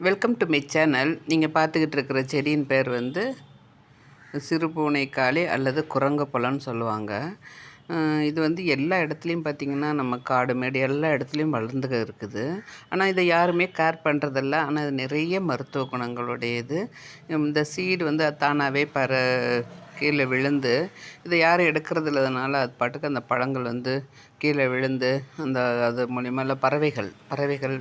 Welcome to my channel நீங்கள் பார்த்துக்கிட்டு இருக்கிற செடியின் பேர் வந்து சிறுபூனைக்காளி அல்லது குரங்கப்பழம்னு சொல்லுவாங்க. இது வந்து எல்லா இடத்துலையும் பார்த்திங்கன்னா நம்ம காடு மேடு எல்லா இடத்துலையும் வளர்ந்து இருக்குது. ஆனால் இதை யாருமே கேர் பண்ணுறதில்ல ஆனால் இது நிறைய மருத்துவ குணங்களுடையது. இந்த சீடு வந்து தானாகவே பர கீழே விழுந்து இதை யாரும் எடுக்கிறது இல்லாதனால அது பாட்டுக்கு அந்த பழங்கள் வந்து கீழே விழுந்து அந்த அது மூலியமாக பறவைகள் பறவைகள்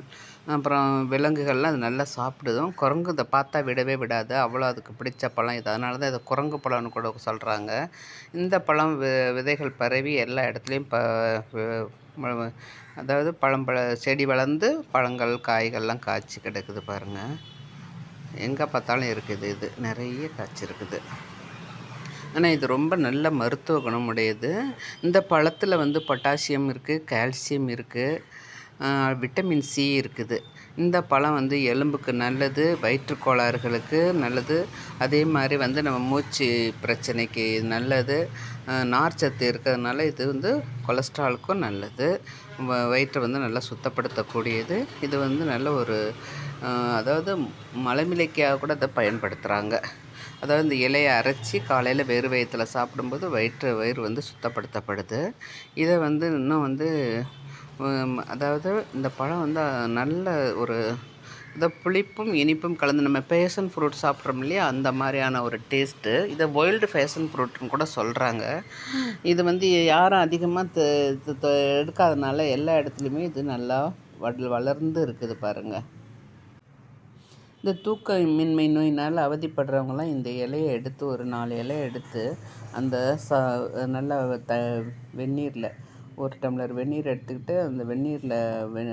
அப்புறம் விலங்குகள்லாம் அது நல்லா சாப்பிடுதும். குரங்கு இதை பார்த்தா விடவே விடாது. அவ்வளோ அதுக்கு பிடிச்ச பழம் இது. அதனால தான் இதை குரங்கு பழம்னு கூட சொல்கிறாங்க இந்த பழம் வி விதைகள் பரவி எல்லா இடத்துலையும் ப வி- ம- அதாவது பழம்பழ செடி வளர்ந்து பழங்கள் காய்கள்லாம் காய்ச்சி கிடக்குது பாருங்கள் எங்கே பார்த்தாலும் இருக்குது இது. நிறைய காய்ச்சிருக்குது ஆனால் இது ரொம்ப நல்ல மருத்துவ குணமுடையது. இந்த பழத்தில் வந்து பொட்டாசியம் இருக்குது கால்சியம் இருக்குது விட்டமின் சி இருக்குது. இந்த பழம் வந்து எலும்புக்கு நல்லது வயிற்றுக்கோளாறுகளுக்கு நல்லது. அதே மாதிரி வந்து நம்ம மூச்சு பிரச்சனைக்கு நல்லது. நார்ச்சத்து இருக்கிறதுனால இது வந்து கொலஸ்ட்ராலுக்கும் நல்லது. வ- வயிற்றை வந்து நல்லா சுத்தப்படுத்தக்கூடியது. இது வந்து நல்ல ஒரு அதாவது மலைமிலைக்காக கூட அதை பயன்படுத்துகிறாங்க அதாவது இந்த இலையை அரைச்சி காலையில் வெறு வயிற்றில் சாப்பிடும்போது வயிற்று வயிறு வந்து சுத்தப்படுத்தப்படுது. இதை வந்து இன்னும் வந்து அதாவது இந்த பழம் வந்து நல்ல ஒரு இந்த புளிப்பும் இனிப்பும் கலந்து நம்ம பேஷன் ஃப்ரூட் சாப்பிட்றோம் இல்லையா? அந்த மாதிரியான ஒரு டேஸ்ட்டு இதை வைல்டு ஃபேஷன் ஃப்ரூட்னு கூட சொல்கிறாங்க இது வந்து யாரும் அதிகமாக எடுக்காதனால எல்லா இடத்துலையுமே இது நல்லா வள- வளர்ந்து இருக்குது பாருங்கள் இந்த தூக்கமின்மை நோயினால் அவதிப்படுறவங்களாம் இந்த இலையை எடுத்து ஒரு நாலு இலையை எடுத்து அந்த ச நல்லா த வெந்நீரில் ஒரு டம்ளர் வெந்நீர் எடுத்துக்கிட்டு அந்த வெந்நீரில் வெ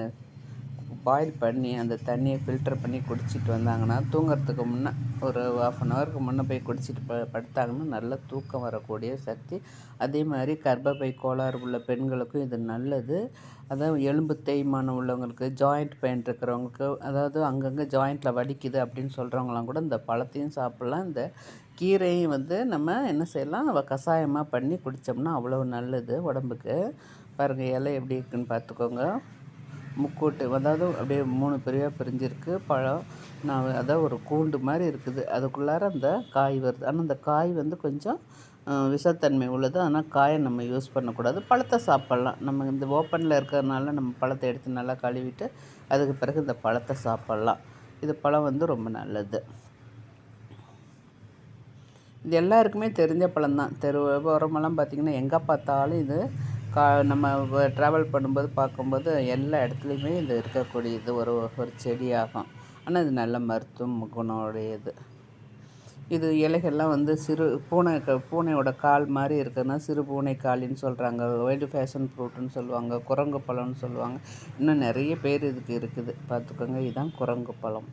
பாயில் பண்ணி அந்த தண்ணியை ஃபில்டர் பண்ணி குடிச்சிட்டு வந்தாங்கன்னா தூங்கிறதுக்கு முன்னே ஒரு ஆஃப் அன் ஹவருக்கு முன்னே போய் குடிச்சிட்டு ப படுத்தாங்கன்னா நல்ல தூக்கம் வரக்கூடிய சக்தி. அதே மாதிரி கர்ப்பப்பை கோளாறு உள்ள பெண்களுக்கும் இது நல்லது. அதாவது எலும்பு தேய்மானம் உள்ளவங்களுக்கு ஜாயிண்ட் பெயின் இருக்கிறவங்களுக்கு அதாவது அங்கங்கே ஜாயிண்ட்டில் வலிக்குது அப்படின்னு சொல்கிறவங்களாம் கூட இந்த பழத்தையும் சாப்பிட்லாம். இந்த கீரையும் வந்து நம்ம என்ன செய்யலாம்? கஷாயமாக பண்ணி குடித்தோம்னா அவ்வளோ நல்லது உடம்புக்கு. பாருங்கள் இலை எப்படி இருக்குன்னு பார்த்துக்கோங்க. முக்கூட்டு அதாவது அப்படியே மூணு பிரிவாக பிரிஞ்சிருக்கு பழம் நான் அதாவது ஒரு கூண்டு மாதிரி இருக்குது. அதுக்குள்ளார அந்த காய் வருது. ஆனால் அந்த காய் வந்து கொஞ்சம் விஷத்தன்மை உள்ளது. ஆனால் காயை நம்ம யூஸ் பண்ணக்கூடாது. பழத்தை சாப்பிட்லாம். நம்ம இந்த ஓப்பனில் இருக்கிறதுனால நம்ம பழத்தை எடுத்து நல்லா கழுவிட்டு அதுக்கு பிறகு இந்த பழத்தை சாப்பிட்லாம். இது பழம் வந்து ரொம்ப நல்லது. இது எல்லாருக்குமே தெரிஞ்ச பழம்தான். தெரு ஓரமெல்லாம் பார்த்திங்கன்னா எங்கே பார்த்தாலும் இது கா நம்ம ட்ராவல் பண்ணும்போது பார்க்கும்போது எல்லா இடத்துலையுமே இது இருக்கக்கூடியது. ஒரு ஒரு செடியாகும். ஆனால் இது நல்ல மருத்துவ குணமுடையது இது இலைகள்லாம் வந்து சிறு பூனை க- பூனையோட கால் மாதிரி இருக்குதுன்னா சிறு பூனை காலின்னு சொல்கிறாங்க வைல்டு ஃபேஷன் ஃப்ரூட்டுன்னு சொல்லுவாங்க. குரங்கு பழம்னு சொல்லுவாங்க. இன்னும் நிறைய பேர் இதுக்கு இருக்குது. பார்த்துக்கோங்க. இதுதான் குரங்கு பழம்.